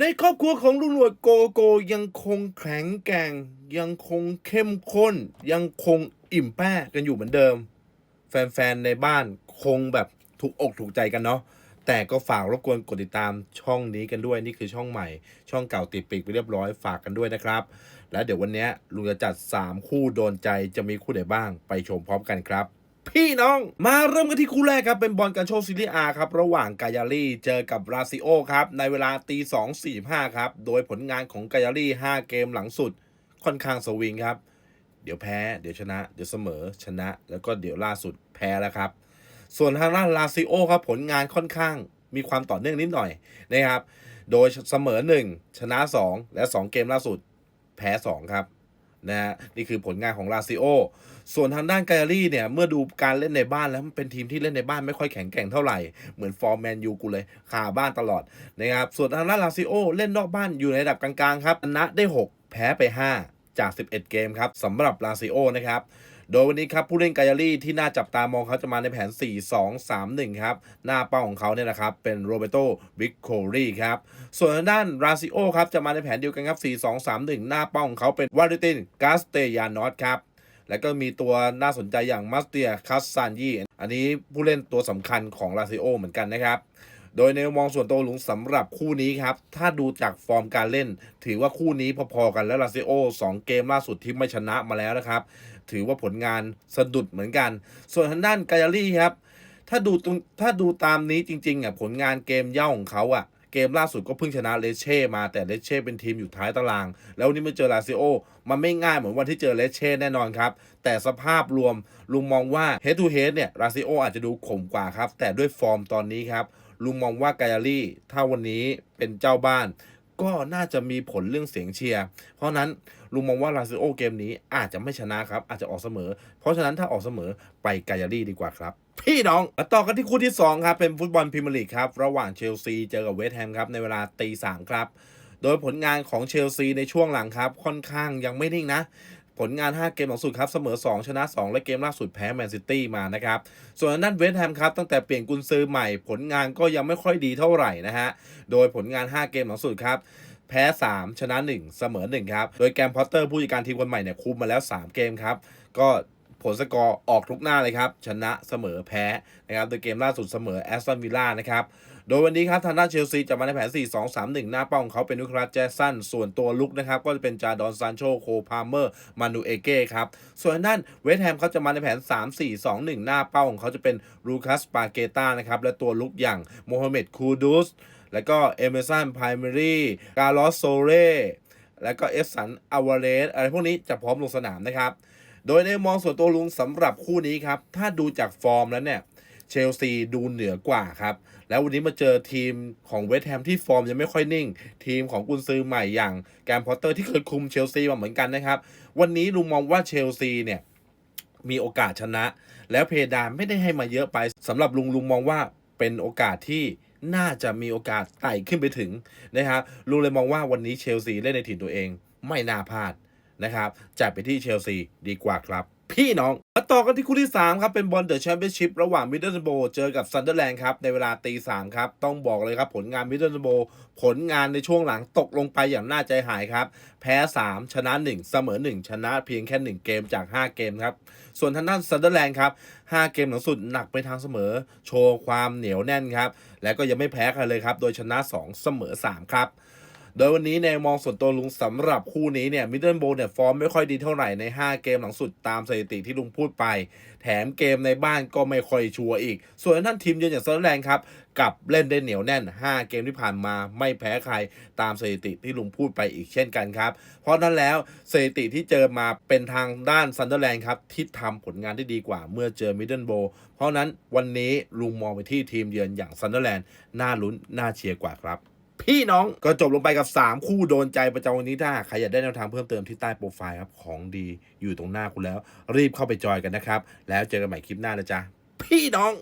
ในครอบครัวของลุงหนวดโกโกยังคงแข็งแกร่ง ยังคงเข้มข้น ยังคงอิ่มแป้กันอยู่เหมือนเดิม แฟนๆในบ้านคงแบบถูกอกถูกใจกันเนาะแต่ก็ฝากรบกวนกดติดตามช่องนี้กันด้วยนี่คือช่องใหม่ ช่องเก่าติดปีกไปเรียบร้อยฝากกันด้วยนะครับ แล้วเดี๋ยววันนี้ลุงจะจัด 3 คู่โดนใจจะมีคู่ไหนบ้าง ไปชมพร้อมกันครับ พี่น้อง มาเริ่มกันที่คู่แรกครับ เป็นบอลกันโชซีรีอาครับ ระหว่างกายาลีเจอกับราซิโอครับ ในเวลาตีสองสี่ห้าครับ โดยผลงานของกายาลี5เกมหลังสุด ค่อนข้างสวิงครับ เดี๋ยวแพ้ เดี๋ยวชนะ เดี๋ยวเสมอ ชนะ แล้วก็เดี๋ยวล่าสุดแพ้แล้วครับ ส่วนทางด้านลาซิโอครับผลงานค่อนข้างมีความต่อเนื่องนิดหน่อยนะครับ โดยเสมอ 1 ชนะ 2 และ 2 เกมล่าสุด แพ้ 2 ครับ นะฮะนี่คือผลงานของลาซิโอ ส่วนทางด้านไกอารี่เนี่ย เมื่อดูการเล่นในบ้านแล้วมันเป็นทีมที่เล่นในบ้านไม่ค่อยแข็งแกร่งเท่าไหร่ เหมือนฟอร์แมนยูกูเลยขาบ้านตลอดนะครับส่วนทางด้านลาซิโอ เล่นนอกบ้านอยู่ในระดับกลางๆครับชนะได้ 6 แพ้ไป 5 จาก 11 เกมครับสำหรับลาซิโอนะครับ โดยวันนี้ครับผู้เล่นไกอารี่ที่น่าจับตามองเขาจะมาในแผน 4-2-3-1 ครับ หน้าเป้าของเขาเนี่ยนะครับ เป็นโรเบโตวิกโครีครับ ส่วนทางด้านราซิโอครับ จะมาในแผนเดียวกันครับ 4-2-3-1 หน้าเป้าของเขาเป็นวาริตินกาสเตยานอสครับแล้วก็มีตัวน่าสนใจอย่างมัสเตียคัสซานยีอันนี้ผู้เล่นตัวสำคัญของลาซิโอเหมือนกันนะครับ โดยในมุมมองส่วนตัวหลุงสำหรับคู่นี้ครับ ถ้าดูจากฟอร์มการเล่น ถือว่าคู่นี้พอๆกันแล้วลาซิโอ2เกมล่าสุดที่ไม่ชนะมาแล้วนะครับ ถือว่าผลงานสะดุดเหมือนกัน ส่วนทางด้านกายารี่ครับ ถ้าดูตรงถ้าดูตามนี้จริงๆอะผลงานเกมเย่าของเขาอะเกมล่าสุดก็เพิ่งชนะเลเช่มาแต่เลเช่เป็นทีมอยู่ท้ายตาราง แล้ววันนี้มาเจอลาซิโอ มันไม่ง่ายเหมือนวันที่เจอเลเช่แน่นอนครับ แต่สภาพรวมลุงมองว่า head to head เนี่ยลาซิโออาจจะดูข่มกว่าครับ แต่ด้วยฟอร์มตอนนี้ครับลุงมองว่ากายารี่ถ้าวันนี้เป็นเจ้าบ้าน ก็น่าจะมีผลเรื่องเสียงเชียร์ เพราะนั้นลุงมองว่าลาซิโอเกมนี้อาจจะไม่ชนะครับ อาจจะออกเสมอ เพราะฉะนั้นถ้าออกเสมอไปกายารีดีกว่าครับ พี่น้องมาต่อกันที่คู่ที่ 2 ครับ เป็นฟุตบอลพรีเมียร์ลีกครับ ระหว่างเชลซีเจอกับเวสต์แฮมครับ ในเวลาตีสามครับ โดยผลงานของเชลซีในช่วงหลังครับ ค่อนข้างยังไม่นิ่งนะ ผลงาน 5 เกมหลังสุดครับ เสมอ 2 ชนะ 2 และเกมล่าสุดแพ้แมนซิตี้มานะครับ ส่วนทางด้านเวสต์แฮมครับ ตั้งแต่เปลี่ยนกุนซือใหม่ ผลงานก็ยังไม่ค่อยดีเท่าไหร่นะฮะ โดยผลงาน 5 เกมหลังสุดครับแพ้ 3 ชนะ 1 เสมอ 1 ครับ โดยแกรมพอตเตอร์ผู้จัดการทีมคนใหม่เนี่ยคุมมาแล้ว 3 เกมครับ ก็ ผลสกอร์ออกทุกหน้าเลยครับ ชนะเสมอแพ้นะครับโดยเกมล่าสุดเสมอแอสตันวิลล่านะครับโดยวันนี้ครับทางด้านเชลซีจะมาในแผน 4-2-3-1 หน้าเป้าของเขาเป็นนุครัสแจสัน ส่วนตัวลุกนะครับ ก็จะเป็นจาดอนซานโชโคพาเมอร์ มานูเอเก้ครับ ส่วนทางด้านเวสแฮมเขาจะมาในแผน 3-4-2-1 หน้าเป้าของเขาจะเป็นลูคัสปาเกตานะครับ และตัวลุกอย่างโมฮัมเหม็ดคูดูสแล้วก็เอเมสันไพรเมรีกาลอสโซเร่แล้วก็เอฟสันอาวาเรสอะไรพวกนี้จะพร้อมลงสนามนะครับ โดยในมองส่วนตัวลุงสำหรับคู่นี้ครับ ถ้าดูจากฟอร์มแล้วเนี่ยเชลซีดูเหนือกว่าครับ แล้ววันนี้มาเจอทีมของเวสต์แฮมที่ฟอร์มยังไม่ค่อยนิ่ง ทีมของกุนซือใหม่อย่างแกรมพอตเตอร์ที่เคยคุมเชลซีมาเหมือนกันนะครับ วันนี้ลุงมองว่าเชลซีเนี่ยมีโอกาสชนะ แล้วเพดานไม่ได้ให้มาเยอะไปสำหรับลุงลุงมองว่าเป็นโอกาสที่น่าจะมีโอกาสไต่ขึ้นไปถึงนะครับลุงเลยมองว่าวันนี้เชลซีเล่นในถิ่นตัวเองไม่น่าพลาด นะครับจัดไปที่เชลซีดีกว่าครับพี่น้อง มาต่อกันที่คู่ที่ 3 ครับ เป็นบอลเดอะแชมเปี้ยนชิพระหว่างมิดเดิลโบเจอกับซันเดอร์แลนด์ครับ ในเวลาตีสามครับ ต้องบอกเลยครับ ผลงานมิดเดิลโบผลงานในช่วงหลังตกลงไปอย่างน่าใจหายครับ แพ้ 3 ชนะ 1 เสมอ 1 ชนะเพียงแค่ 1 เกมจาก 5 เกมครับ ส่วนทางด้านซันเดอร์แลนด์ครับ 5 เกมหลังสุดหนักไปทางเสมอ โชว์ความเหนียวแน่นครับ และก็ยังไม่แพ้ใครเลยครับ โดยชนะ 2 เสมอ 3 ครับ โดยวันนี้ในมองส่วนตัวลุงสำหรับคู่นี้เนี่ยมิดเดิลโบเนี่ยฟอร์มไม่ค่อยดีเท่าไหร่ใน 5 เกมหลังสุดตามสถิติที่ลุงพูดไป แถมเกมในบ้านก็ไม่ค่อยชัวร์อีก ส่วนท่านทีมเยือนอย่างเซอร์แลนด์ครับกับเล่นได้เหนียวแน่น 5 เกมที่ผ่านมาไม่แพ้ใครตามสถิติที่ลุงพูดไปอีกเช่นกันครับ เพราะนั้นแล้วสถิติที่เจอมาเป็นทางด้านซันเดอร์แลนด์ครับที่ทำผลงานได้ดีกว่าเมื่อเจอมิดเดิลโบเพราะนั้นวันนี้ลุงมองไปที่ทีมเยือนอย่างซันเดอร์แลนด์น่าลุ้นน่าเชียร์กว่าครับ พี่น้องก็จบลงไปกับ 3 คู่โดนใจประจำวันนี้ถ้าหากใครอยากได้แนวทางเพิ่มเติมที่ใต้โปรไฟล์ครับของดีอยู่ตรงหน้าคุณแล้ว รีบเข้าไปจอยกันนะครับ แล้วเจอกันใหม่คลิปหน้านะจ๊ะพี่น้อง